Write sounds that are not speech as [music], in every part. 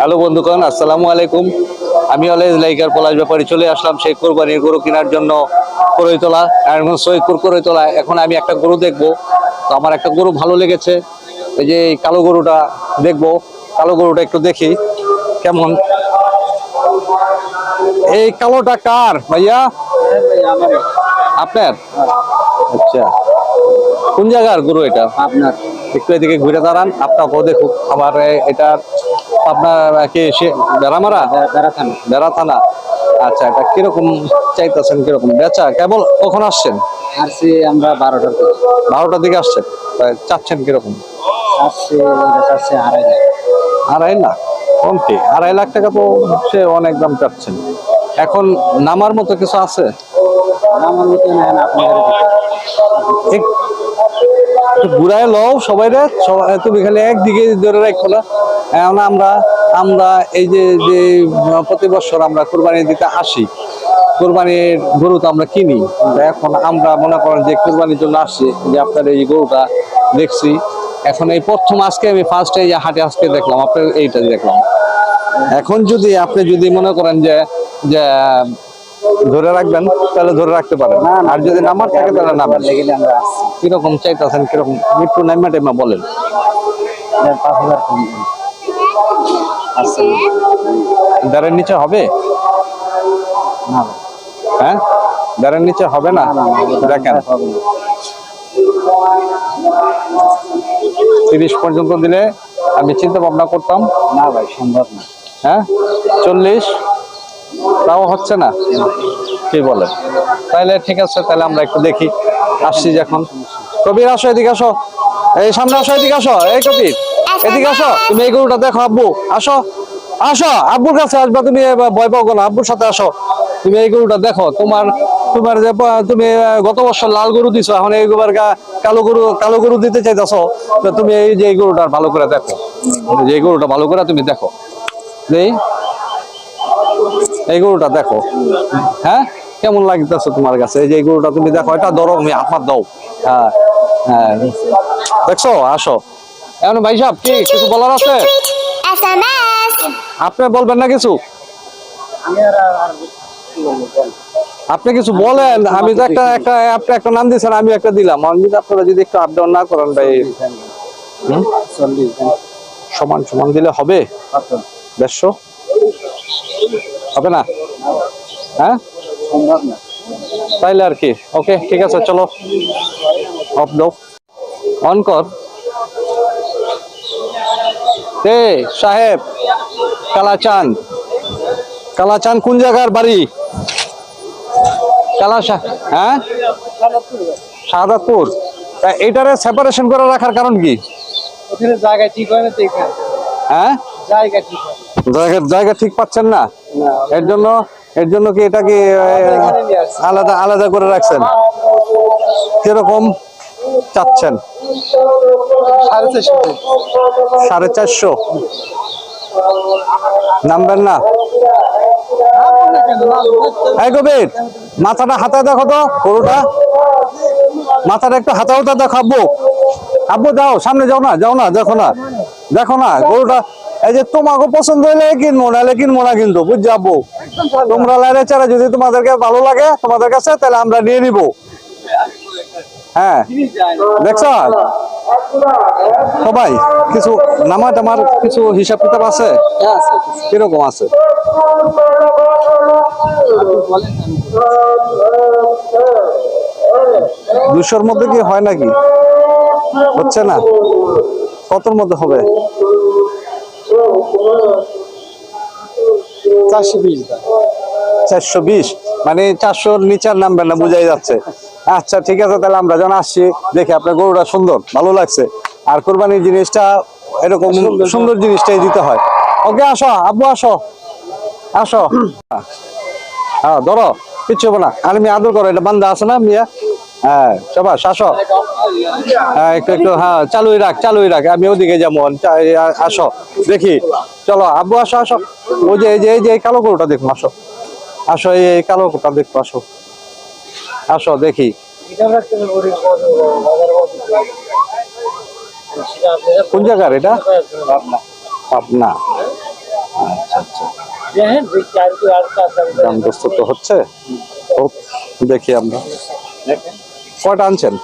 Hello বন্ধুগণ, আসসালামু আলাইকুম। আমি অলেজ লাইকার পলাশ ব্যাপারে চলে আসলাম সেই কোরবানির গরু কেনার জন্য করইতলা এখন সৈয়দপুর করইতলা এখন আমি একটা গরু দেখব। তো আমার একটা গরু ভালো লেগেছে। এই যে এই কালো গরুটা দেখব। কালো গরুটা একটু দেখি। কেমন? এই কালোটা কার ভাইয়া? আপনার? আচ্ছা। কোন জায়গার গরু এটা? আপনার। একটু এদিকে ঘুরে দাঁড়ান আপনাকেও দেখুক। আমার এটা আপনার কি সে বেড়ামারা? বেড়া থানা। বেড়া থানা। আচ্ছা এটা কীরকম চাইতেছেন কীরকম? বেচা কেবল কখন আসছেন? আসছি আমরা বারোটার দিকে। বারোটার দিকে আসছেন? চাচ্ছেন কীরকম? আসছি আড়াই লাখ। আড়াই লাখ? কম কি? আড়াই লাখ টাকা তো সে অনেক দাম চাচ্ছেন। এখন নামার মতো কিছু আছে? আমার মতো এক- একটু ঘুরায় লও সবাই তুমি খালি একদিকে ধরে রাখো না। এখন আমরা আমরা এই যে যে, প্রতি বছর আমরা কোরবানি দিতে আসি। কোরবানির গরু তো আমরা কিনি। এখন, আমরা মনে করেন যে কোরবানির জন্য আসছি, যে আপনার এই গরুটা দেখছি। এখন এই প্রথম আজকে আমি ফার্স্ট এই হাটে আজকে দেখলাম, আপনার এইটা দেখলাম। এখন যদি আপনি যদি মনে করেন যে যে ধরে রাখবেন তাহলে ধরে রাখতে পারেন। আর যদি নামার থাকে তাহলে আসছি। কীরকম চাইতেছেন কীরকম? একটু নাইমা টাইমা বলেন। দাঁড়ের নিচে হবে? হ্যাঁ? দাঁড়ের নিচে হবে না, দেখেন। তিরিশ পর্যন্ত দিলে আমি চিন্তা ভাবনা করতাম। না ভাই সম্ভব না। হ্যাঁ? চল্লিশ? তাও হচ্ছে না। কি বলে? তাহলে ঠিক আছে তাহলে আমরা একটু দেখি। আসছি যখন। কবির, আসো, এদিকে আসো। এই সামনে আসো, এদিকে আসো। এই কবির, এদিকে আসো। তুমি এই গরুটা দেখো, আব্বু। আসো। আসো, আব্বুর কাছে আসবা, তুমি ভয় পাও না আব্বুর সাথে আসো। তুমি এই গরুটা দেখো, তোমার তোমার যে তুমি গত বছর লাল গরু দিছো, এখন এই গরুবার গা- কালো গরু কালো গরু দিতে চাইতেছো তুমি এই যে, এই গরুটা ভালো করে দেখো। যে গরুটা ভালো করে তুমি দেখো। এই গরুটা দেখো। হ্যাঁ? কেমন লাগতেছে তোমার কাছে? এই যে গরুটা তুমি দেখো এটা ধরো আমি হাত দাও। হ্যাঁ হ্যাঁ। দেখছ? আসো। এখন ভাই সাহেব কি কিছু বলার আছে? আপনি বলবেন না কিছু। আপনি কিছু বলেন। আমি তো একটা একটা আপনি একটা নাম দিয়েছেন আমি একটা দিলাম। আমি যদি আপনারা যদি একটু আপ ডাউন না করেন ভাই। সমান সমান দিলে হবে? কত দেড়শো হবে না? হ্যাঁ? তাইলে আর কি। ওকে ঠিক আছে চলো। অফ দাও অন কর। এ সাহেব কালাচান কালাচান কোন জায়গার বাড়ি? কালা হ্যাঁ? শাহাদাতপুর। তা এটারে সেপারেশন করে রাখার কারণ কি? ওখানে জায়গা ঠিক হয় না হ্যাঁ? জায়গা ঠিক হয় জায়গা জায়গা ঠিক পাচ্ছেন না? এর জন্য এর জন্য কি এটা কি। আলাদা আলাদা করে রাখছেন? কীরকম চাচ্ছেন? সাড়ে চারশো। নামবেন না? কবির মাথাটা হাতে দেখো তো গরুটা। মাথাটা একটু হাতে হাতে দেখো আব্বু আব্বু যাও সামনে যাও না যাও না দেখো না। দেখো না গরুটা এই যে তোমাকে পছন্দ হলে কিনবো নাহলে কিনবো না কিন্তু বুঝছ আব্বু তোমরা লাইনে চারা যদি তোমাদেরকে ভালো লাগে তোমাদের কাছে তাহলে আমরা নিয়ে নিব। হ্যাঁ। দেখছ? সবাই কিছু নামা টামার কিছু হিসাব কিতাব আছে? হ্যাঁ, কীরকম আছে? দুশোর মধ্যে কি হয় নাকি? হচ্ছে না? কতর মধ্যে হবে? চারশো বিশ। দাম চারশো বিশ? মানে চারশোর নিচার নামবে না বোঝাই যাচ্ছে। আচ্ছা ঠিক আছে তাহলে আমরা যখন আসছি দেখি আপনার গরুটা সুন্দর ভালো লাগছে। আর কোরবানির জিনিসটা এরকম সুন্দর জিনিসটাই দিতে হয়। ওকে আসো আব্বু আসো। আসো। [clears throat] হ্যাঁ ধরো কিচ্ছু হবে না। আর আমি আদর করো এটা বান্ধা আছে না মিয়া? হ্যাঁ আসো। হ্যাঁ একটু একটু হ্যাঁ চালুই রাখ চালুই রাখ, আমি ওদিকে আসো, দেখি, চলো, আব্বু, আসো আসো, ওই যে, এই যে এই যে কালো দেখুন, আসো আসো, এই কালো আসো আসো, দেখি। কোন জায়গার এটা? আচ্ছা আচ্ছা। হচ্ছে। দেখি আমরা। কয়টা আনছেন?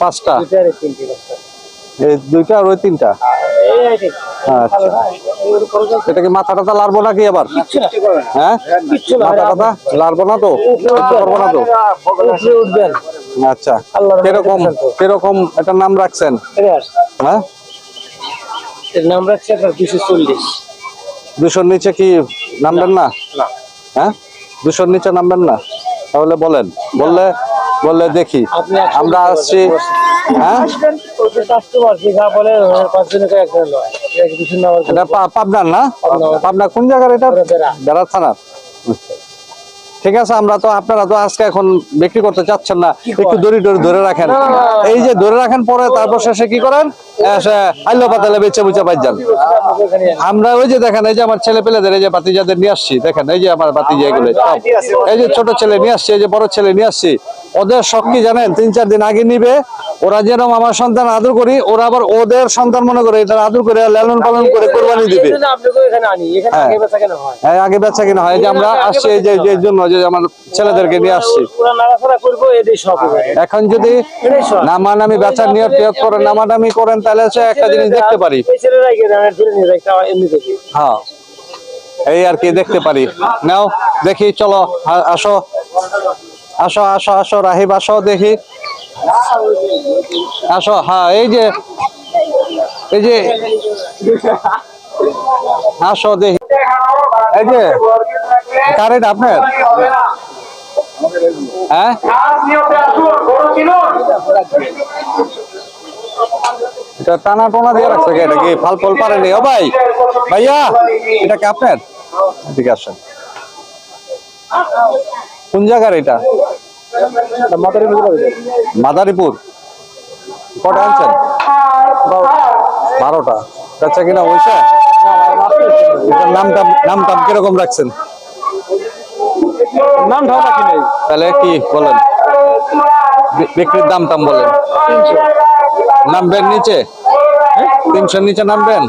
পাঁচটা এই দুইটা আর ওই তিনটা? আচ্ছা। এর এটা কি মাথা টাথা লাড়বো নাকি আবার হ্যাঁ? মাথা টাথা? লাড়বো না তো? করব না তো? আচ্ছা। আল্লাহর কীরকম রহমতে কীরকম এটার নাম রাখছেন? হ্যাঁ? এর নাম রাখছে আপনার দুশো চল্লিশ। দুশোর নিচে কি নামবেন না? না। হ্যাঁ? দুশোর নিচে নামবেন না? তাহলে বলেন বললে বললে দেখি। আমরা আসছি। হ্যাঁ? পাবনার না? পাবনা। কোন জায়গার এটা। বেড়া থানার। ঠিক আছে আমরা তো আপনারা তো আজকে এখন বিক্রি করতে চাচ্ছেন না একটু দড়ি দড়ি ধরে রাখেন। এই যে ধরে রাখেন পরে তারপর শেষে কি করেন? আইলো পাতালে বেচে বুচে পাই যান। আমরা ওই যে দেখেন এই যে আমার ছেলে পেলেদের এই যে বাতিজাদের নিয়ে আসছি দেখেন এই যে আমার বাতিজা এগুলো। এই যে ছোট ছেলে নিয়ে আসছি এই যে বড় ছেলে নিয়ে আসছি। ওদের শখ কি জানেন? তিন চার দিন আগে নিবে ওরা যেরকম আমার সন্তান আদর করি ওরা আবার ওদের সন্তান মনে করে এটা আদর করে লালন পালন করে কোরবানি দিবে। হ্যাঁ। আগে বেচা কেন হয়। হ্যাঁ, আগে বেচা কিনা হয় এই যে আমরা আসছি এই যে যে জন্য যে আমার ছেলেদেরকে নিয়ে আসছি। এবারে। এখন যদি। নামানামি বেচার নিয়ত টিয়ত করে নামানামি করেন তাহলে হচ্ছে একটা জিনিস দেখতে পারি। এই নিয়ে হ্যাঁ এই আর কি দেখতে পারি। নাও দেখি চলো আসো। আসো আসো আসো, রাহিব, আসো দেখি। আসো হ্যাঁ এই যে এই যে, আসো দেখি। এই যে, কারেন্ট আপনার? হ্যাঁ? এটা টানা দিয়ে ভাই, ভাইয়া, এটা কি আপনার? এদিকে আসেন। কোন জায়গার এটা? মাদারীপুর কটা আনছেন? বারোটা। আচ্ছা কিনা হয়েছে এটার নামটা নামটা কীরকম রাখছেন? নাম রাখি নাই। তাহলে কি বলেন? বিক্রির দাম টাম বলেন। নামবেন নিচে? তিনশোর নিচে নামবেন?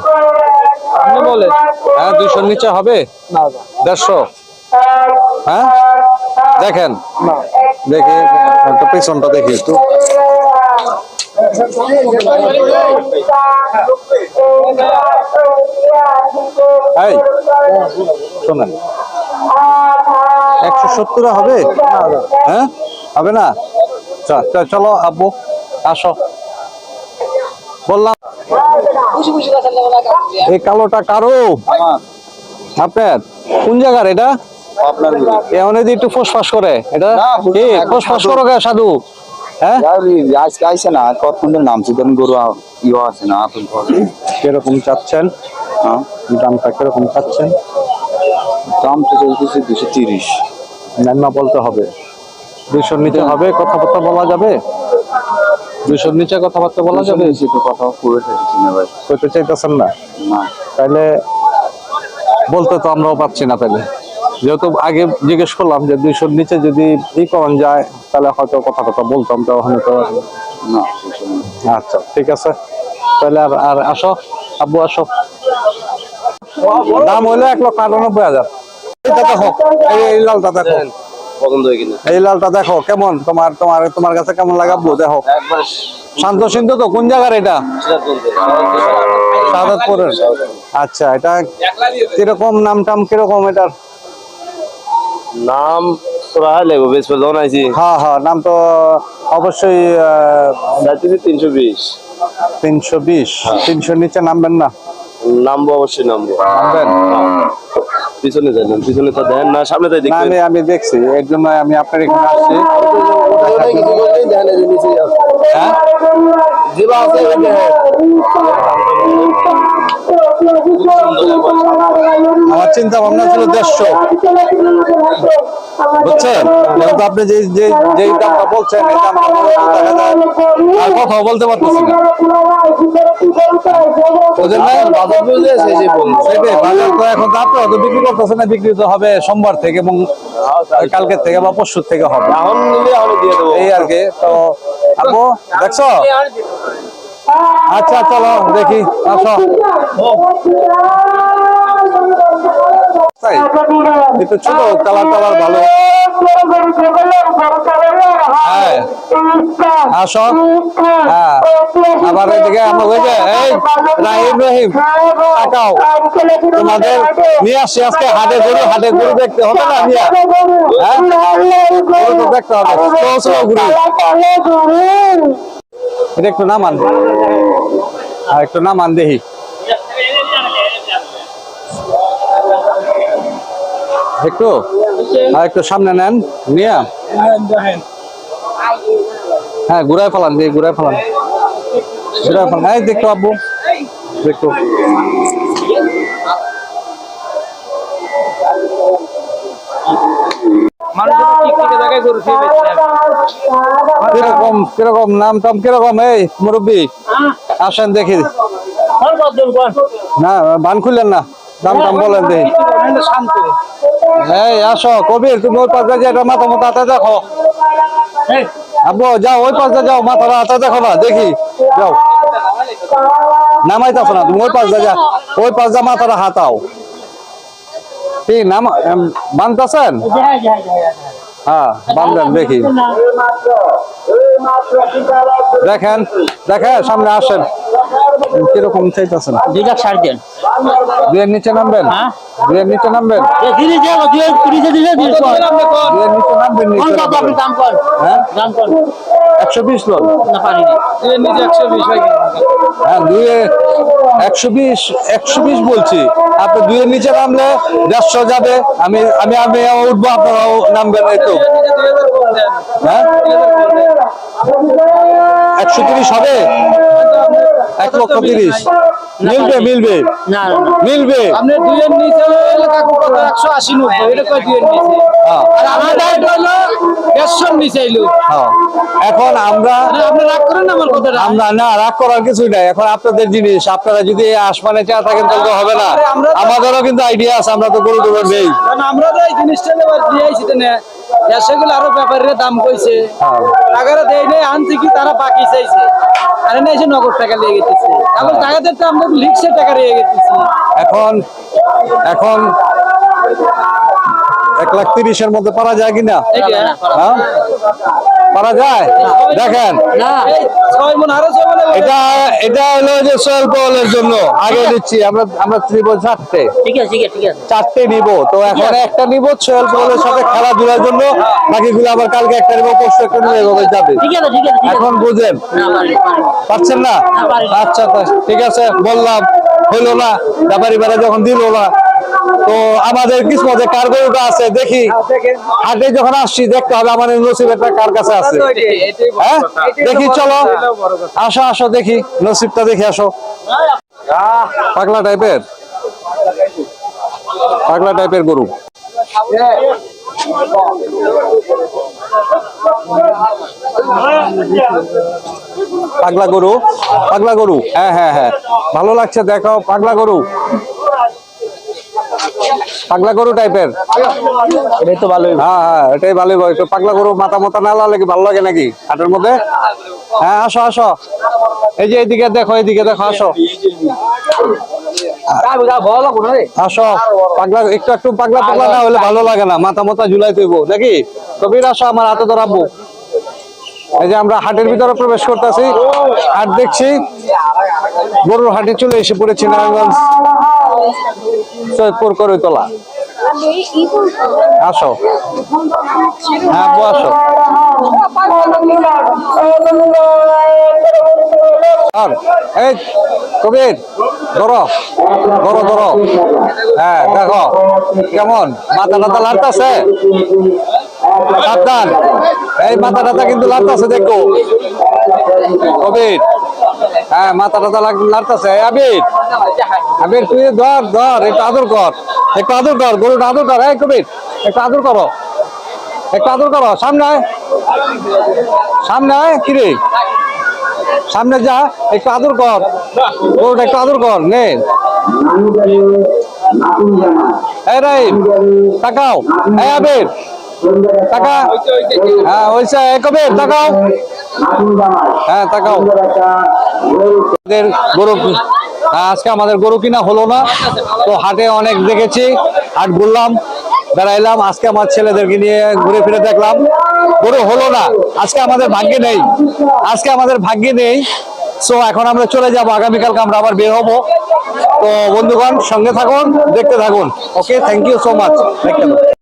আপনি বলেন। হ্যাঁ দুইশোর নিচে হবে? না। দেড়শো? হ্যাঁ? দেখেন। দেখি, একটু পেছনটা দেখি একটু। শোনেন। একশো সত্তর হবে? হ্যাঁ? হবে না? চলো, আব্বু, আসো। বললাম, এই কালোটা কারও? আপনার? কোন জায়গার এটা? আপনার এমন যদি একটু ফোসফাস করে। এটা না, কি? ফোসফাস করো কে সাধু? হ্যাঁ? আজকে আইসে না কতক্ষণ নামছি ধরুন গরু ইয়ে আছে না আপন কীরকম চাচ্ছেন? হ্যাঁ? দামটা কীরকম চাচ্ছেন? দাম তো চলতেছে দুশো তিরিশ। নান্না বলতে হবে। দুইশোর নিচে হবে কথাবার্তা বলা যাবে? দুইশোর নিচে কথাবার্তা বলা যাবে? কথা কইতে চাইতেছেন না? তাহলে বলতে তো আমরাও পাচ্ছি না তাহলে যেহেতু আগে জিজ্ঞেস করলাম যে দুইশোর নিচে যদি ই করণ যায় তাহলে হয়তো কথা কথা বলতাম তো ওখানে তো না আচ্ছা ঠিক আছে। তাহলে আর আর আসো আব্বু আসো। দাম হইল এক লক্ষ আটানব্বই হাজার। দেখো এই এই লালটা দেখো। পছন্দ হয়ে কিনা? এই লালটা দেখো কেমন? তোমার তোমার তোমার কাছে কেমন লাগে দেখো। শান্ত সিন্ধু তো কোন জায়গার এটা? শাহাদাতপুরের আচ্ছা এটা কীরকম নাম টাম কীরকম এটার? নাম তোরা লেগো বেশ পেল আইছি হ্যাঁ হ্যাঁ নাম তো অবশ্যই যাইতেছি তিনশো বিশ তিনশো বিশ তিনশোর নিচে নামবেন না নামবো অবশ্যই নামবো নামবেন পিছনে যাই পিছনে তো দেন না সামনে তাই না আমি আমি দেখছি এর জন্য আমি আপনার এখানে আসছি হ্যাঁ? আমার চিন্তা ভাবনা ছিল দেড়শো। বুঝছেন? যেহেতু আপনি যে যে যেই দামটা বলছেন এই দামটা কথাও বলতে পারতেছি না। বুঝলেন না? সেটাই, বাজার তো এখন আপনারা তো বিক্রি করতেছেন না বিক্রি তো হবে সোমবার থেকে এবং কালকের থেকে বা পরশু থেকে হবে। এই আর কি, তো আপু দেখছ? আচ্ছা চলো, দেখি, আসো। একটু ছোট কালার টালার ভালো। হ্যাঁ। তাকাও। তোমাদের নিয়ে আসছি হাটে হাটে দেখতে হবে না, নিয়ে হ্যাঁ? দেখতে হবে। একটু আর একটু দেখি একটু? আর একটু সামনে নেন। নিয়ে? হ্যাঁ ঘুরায় ফেলান দিয়ে ঘুরায় ফেলান। ঘুরায় ফেলান। এই দেখতো আব্বু। দেখতো কীরকম কীরকম নাম টাম কীরকম? এই মুরব্বী। আসেন দেখি। না বান খুললেন না। দাম টাম বলেন দেখি এই আসো কবির তুমি ওই পাশে যে একটা মাথা মতো হাতে দেখো। আব্বু যাও ওই পাশে যাও মাথার হাতে দেখো না দেখি। যাও। নামাইতাছ না তুমি ওই পাশে যা ওই পাশে মাথাটা হাতাও। কি নাম বানতাছেন হ্যাঁ বান্ধেন দেখি। দেখেন দেখেন সামনে আসেন। কীরকম চাইতেছেন? দুই লাখ ষাট দেন। দুয়ের নিচে নামবেন? হ্যাঁ? দুয়ের নিচে নামবেন? দুয়ের নিচে নামবেন হ্যাঁ? একশো বিশ না হ্যাঁ দুয়ে একশো বিশ একশো বিশ বলছি। আপনি দুইয়ের নিচে নামলে দেড়শো যাবে। আমি আমি আমি উঠবো, আপনারাও নামবেন একটু। হ্যাঁ? একশো তিরিশ হবে? এক লক্ষ তিরিশ। মিলবে মিলবে। না মিলবে। আপনি দুইয়ের নিচে কত একশো আশি নব্বই এটা কয় দুইয়ের নিচে হ্যাঁ, আর আমাদের এটা হলো দেড়শোর নিচে এলো হ্যাঁ। এখন আমরা আপনি রাগ করেন না আমার কথাটা? আমরা না রাগ করার কিছুই নাই। এখন আপনাদের জিনিস আপনারা যদি আসমানে চা থাকেন তাহলে হবে না। আমাদেরও কিন্তু আইডিয়া আছে আমরা তো গরু টরু নেই কারণ আমরা তো এই জিনিসটা দিয়ে আইছি তো না সেগুলো আরও ব্যাপারের দাম কইছে। হ্যাঁ। টাকাটা দেয় নাই আনছি কি তারা বাকি চাইছে। আরে না এসে নগদ টাকা লেগে গেতেছে এখন টাকাদের তো আমরা লিখছে টাকা রেখে গেতেছি এখন এখন এক লাখ তিরিশের মধ্যে পারা যায় কিনা? হ্যাঁ? পারা যায়? দেখেন। এটা এটা হলো যে সোয়েল পোলের জন্য। আগে দিচ্ছি আমরা আমরা নিব চারটে। ঠিক আছে ঠিক আছে চারটে নিব। তো এখন একটা নিব সোয়েল পোলের সাথে খেলাধুলার জন্য। বাকিগুলো আবার কালকে একটা নিব পরশু একটা নিব এভাবে যাবে। এখন বুঝেন। না পারিনি পারিনি পাচ্ছেন না? না, পারি না। আচ্ছা ঠিক আছে বললাম। হইল না ব্যাপারী বেড়া যখন দিল না তো আমাদের কিসমতে কার গরুটা আছে, দেখি। হাটে যখন আসছি, দেখতে হবে আমাদের নসিবেরটা কার কাছে আছে। হ্যাঁ? দেখি, চলো। আসো আসো, দেখি। নসিবটা দেখি আসো। পাগলা টাইপের। পাগলা টাইপের গরু। পাগলা গরু পাগলা গরু। হ্যাঁ হ্যাঁ হ্যাঁ। ভালো লাগছে দেখো পাগলা গরু। পাগলা গরু টাইপের এটাই তো ভালোই। হ্যাঁ হ্যাঁ এটাই ভালোই ভাই একটু পাগলা গরু মাথা মাথা না লাগলে কি ভালো লাগে নাকি হাটের মধ্যে? হ্যাঁ আসো আসো। এই যে এইদিকে দেখো এইদিকে দেখো আসো। আসো। পাগলা একটু একটু পাগলা পাগলা না হলে ভালো লাগে না। মাথা মাথা ঝুলাই তুইব নাকি? কবির আসো আমার হাতে ধরাবো এই যে আমরা হাটের ভিতরে প্রবেশ করতেছি। হাট দেখছি। গরুর হাটে চলে এসে পড়েছি নারায়ণগঞ্জ, সৈয়দপুর করইতলা আসো। হ্যাঁ আপু আসো এই কবির, ধরো ধরো ধরো। হ্যাঁ দেখো, কেমন? মাথা টাথা লাগতেছে সাবধান। এই মাথা টাথা কিন্তু লাগতেছে দেখো। কবির হ্যাঁ মাথা টাথা লাগতেছে আবির। আবির, তুই ধর ধর, একটু আদর কর। একটু আদর কর, গরুটা আদর কর। এই কবির, একটু আদর করো। একটু আদর করো। সামনে সামনে কিরে? সামনে যা, একটু আদর কর। গরুটা একটু আদর কর, নে। এই রাইম তাকাও। এই আবির। টাকা হ্যাঁ হ্যাঁ গরু হ্যাঁ, আজকে আমাদের গরু কিনা হলো না। তো হাটে অনেক দেখেছি হাট ঘুরলাম বেড়াইলাম আজকে আমার ছেলেদেরকে নিয়ে ঘুরে ফিরে দেখলাম। গরু হলো না আজকে আমাদের ভাগ্যে নেই। আজকে আমাদের ভাগ্যে নেই। সো এখন আমরা চলে যাব আগামীকালকে আমরা আবার বের হব। তো বন্ধুগণ সঙ্গে থাকুন দেখতে থাকুন। Okay thank you so much দেখতে